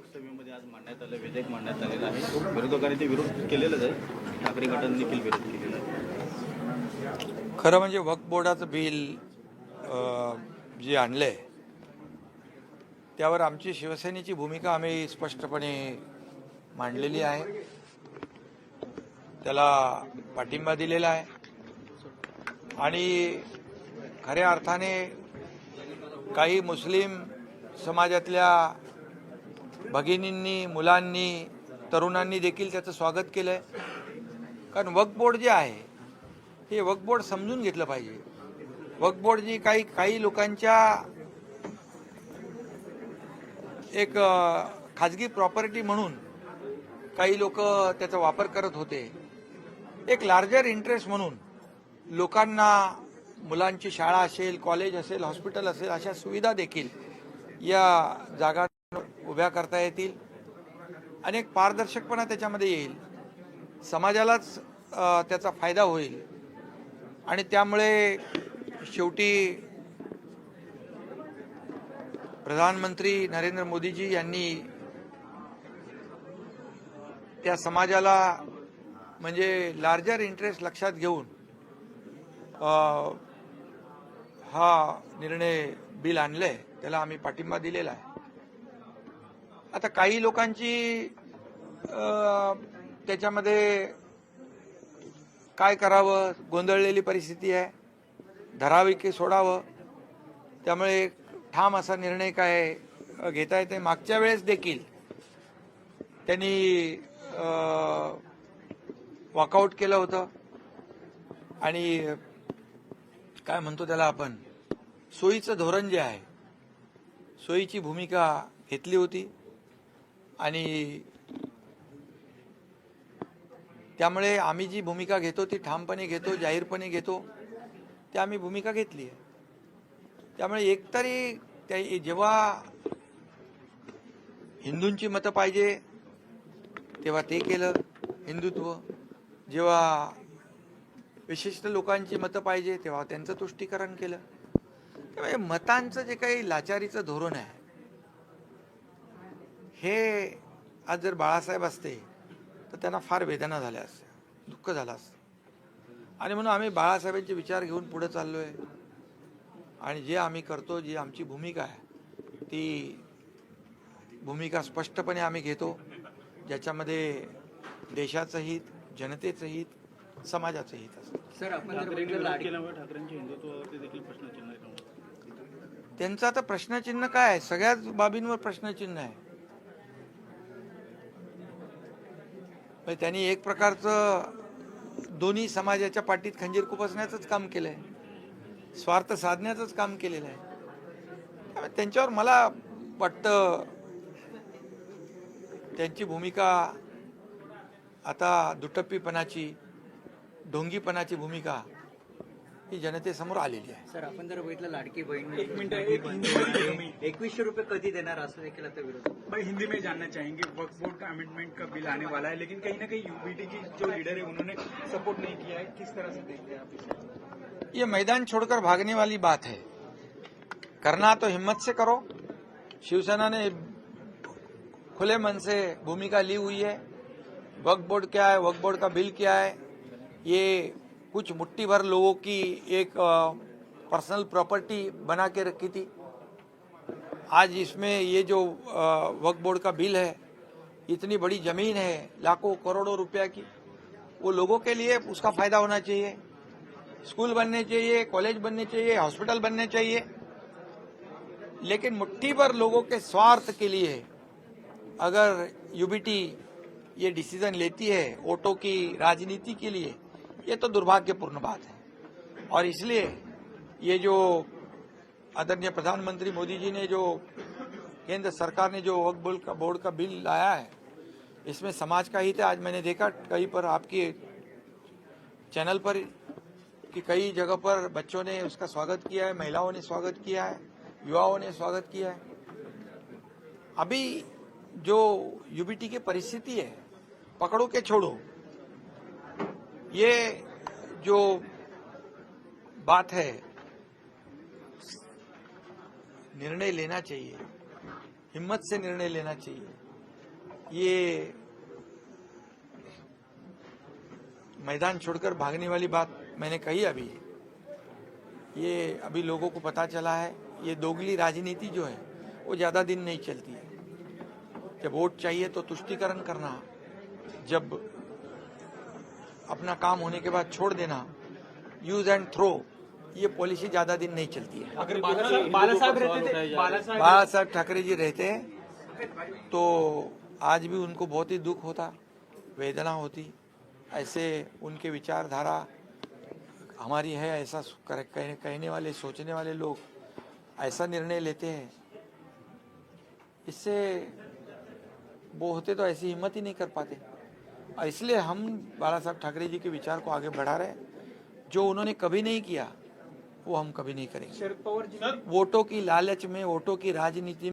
लोकसभेमध्ये आज मांडण्यात आलं विधेयक मांडण्यात आलेलं आहे. विरोधकांनी ते विरोध केलेलाच आहे. ठाकरे गटाने देखील विरोध केलेला आहे. खरं म्हणजे वक्फ बोर्डाचं बिल जे आणलं आहे त्यावर आमची शिवसेनेची भूमिका आम्ही स्पष्टपणे मांडलेली आहे. त्याला पाठिंबा दिलेला आहे. आणि खऱ्या अर्थाने काही मुस्लिम समाजातल्या भगिनींनी मुलांनी तरुणांनी देखील त्याचं स्वागत केलं आहे कारण वक्फ बोर्ड जे आहे हे वक्फ बोर्ड समजून घेतलं पाहिजे. वक्फ बोर्ड जी काही काही लोकांच्या एक खाजगी प्रॉपर्टी म्हणून काही लोक त्याचा वापर करत होते. एक लार्जर इंटरेस्ट म्हणून लोकांना मुलांची शाळा असेल कॉलेज असेल हॉस्पिटल असेल अशा सुविधा देखील या जागा उभ्या करता येतील. आणि एक पारदर्शकपणा त्याच्यामध्ये येईल. समाजालाच त्याचा फायदा होईल. आणि त्यामुळे शेवटी प्रधानमंत्री नरेंद्र मोदीजी यांनी त्या समाजाला म्हणजे लार्जर इंटरेस्ट लक्षात घेऊन हा निर्णय बिल आणलंय. त्याला आम्ही पाठिंबा दिलेला आहे. आता काही लोकांची त्याच्यामध्ये काय करावं? गोंधळलेली परिस्थिती आहे. धरावी की सोडावं. त्यामुळे ठाम असा निर्णय काय घेता येते मागच्या वेळेस देखील त्यांनी वॉकआउट केलं होतं. आणि काय म्हणतो त्याला आपण? सोयीचं धोरण जे आहे सोयीची भूमिका घेतली होती. आणि त्यामुळे आम्ही जी भूमिका घेतो ती ठामपणे घेतो जाहीरपणे घेतो ती आम्ही भूमिका घेतली आहे. त्यामुळे एकतरी त्या जेव्हा हिंदूंची मतं पाहिजे तेव्हा ते केलं हिंदुत्व. जेव्हा विशिष्ट लोकांची मतं पाहिजे तेव्हा त्यांचं तुष्टीकरण केलं. त्यामुळे मतांचं जे काही लाचारीचं धोरण आहे हे आज जर बाळासाहेब असते तर त्यांना फार वेदना झाल्या असत्या दुःख झालं असतं. आणि म्हणून आम्ही बाळासाहेबांचे विचार घेऊन पुढे चाललोय. आणि जे आम्ही करतो जी आमची भूमिका आहे ती भूमिका स्पष्टपणे आम्ही घेतो ज्याच्यामध्ये देशाचं हित जनतेचं हित समाजाचं हित असतं. सर आहे त्यांचं आता प्रश्नचिन्ह काय आहे? सगळ्याच बाबींवर प्रश्नचिन्ह आहे. म्हणजे त्यांनी एक प्रकारचं दोन्ही समाजाच्या पाठीत खंजीर खुपसण्याचंच काम केलं आहे स्वार्थ साधण्याचंच काम केलेलं आहे. त्यामुळे त्यांच्यावर मला वाटतं त्यांची भूमिका आता दुटप्पीपणाची ढोंगीपणाची भूमिका ही जनतेसमोर आलेली आहे. सर आपण जर बघितलं लाडकी बहीण एक मिनट एक हिंदी एकवीसशे रुपये कधी देणार? असं देखील आता विरोध मैं हिंदी में जानना चाहेंगे वक्फ बोर्ड का अमेंडमेंट का बिल आने वाला है लेकिन कहीं ना कहीं यूबीटी की जो लीडर है उन्होंने सपोर्ट नहीं किया है किस तरह से देखते हैं आप इसे? ये मैदान छोड़कर भागने वाली बात है। करना तो हिम्मत से करो। शिवसेना ने खुले मन से भूमिका ली हुई है। वक्फ बोर्ड क्या है? वक्फ बोर्ड का बिल क्या है? ये कुछ मुट्ठी भर लोगों की एक पर्सनल प्रॉपर्टी बना के रखी थी। आज इसमें ये जो वक्फ बोर्ड का बिल है, इतनी बड़ी ज़मीन है, लाखों करोड़ों रुपया की, वो लोगों के लिए उसका फ़ायदा होना चाहिए। स्कूल बनने चाहिए कॉलेज बनने चाहिए हॉस्पिटल बनने चाहिए। लेकिन मुट्ठी भर लोगों के स्वार्थ के लिए अगर यूबीटी ये डिसीज़न लेती है वोटों की राजनीति के लिए ये तो दुर्भाग्यपूर्ण बात है। और इसलिए ये जो आदरणीय प्रधानमंत्री मोदी जी ने जो केंद्र सरकार ने जो बोर्ड का बोर्ड का बिल लाया है, इसमें समाज का है। आज मैंने देखा कहीं पर आपके चैनल पर कि कई जगह पर बच्चों ने उसका स्वागत किया है, महिलाओं ने स्वागत किया है, युवाओं ने स्वागत किया है। अभी जो यूबीटी की परिस्थिति है, पकड़ो के छोड़ो। ये जो बात है, निर्णय लेना चाहिए। हिम्मत से निर्णय लेना चाहिए। ये मैदान छोड़कर भागने वाली बात मैंने कही अभी। ये अभी लोगों को पता चला है, ये दोगली राजनीति जो है, वो ज़्यादा दिन नहीं चलती है। जब वोट चाहिए तो तुष्टीकरण करना, जब अपना काम होने के बाद छोड़ देना यूज़ एंड थ्रो ये पॉलिसी ज़्यादा दिन नहीं चलती है। बाला बाला साहब रहते थे बाला साहब ठाकरे जी रहते हैं तो आज भी उनको बहुत ही दुख होता वेदना होती ऐसे उनके विचारधारा हमारी है ऐसा कर- कहने कहने वाले सोचने वाले लोग ऐसा निर्णय लेते हैं। इससे वो होते तो ऐसी हिम्मत ही नहीं कर पाते। इसलिए हम बाला साहब ठाकरे जी के विचार को आगे बढ़ा रहे हैं। जो उन्होंने कभी नहीं किया वो हम कभी नहीं करेंगे। वोटों की लालच में वोटों की राजनीति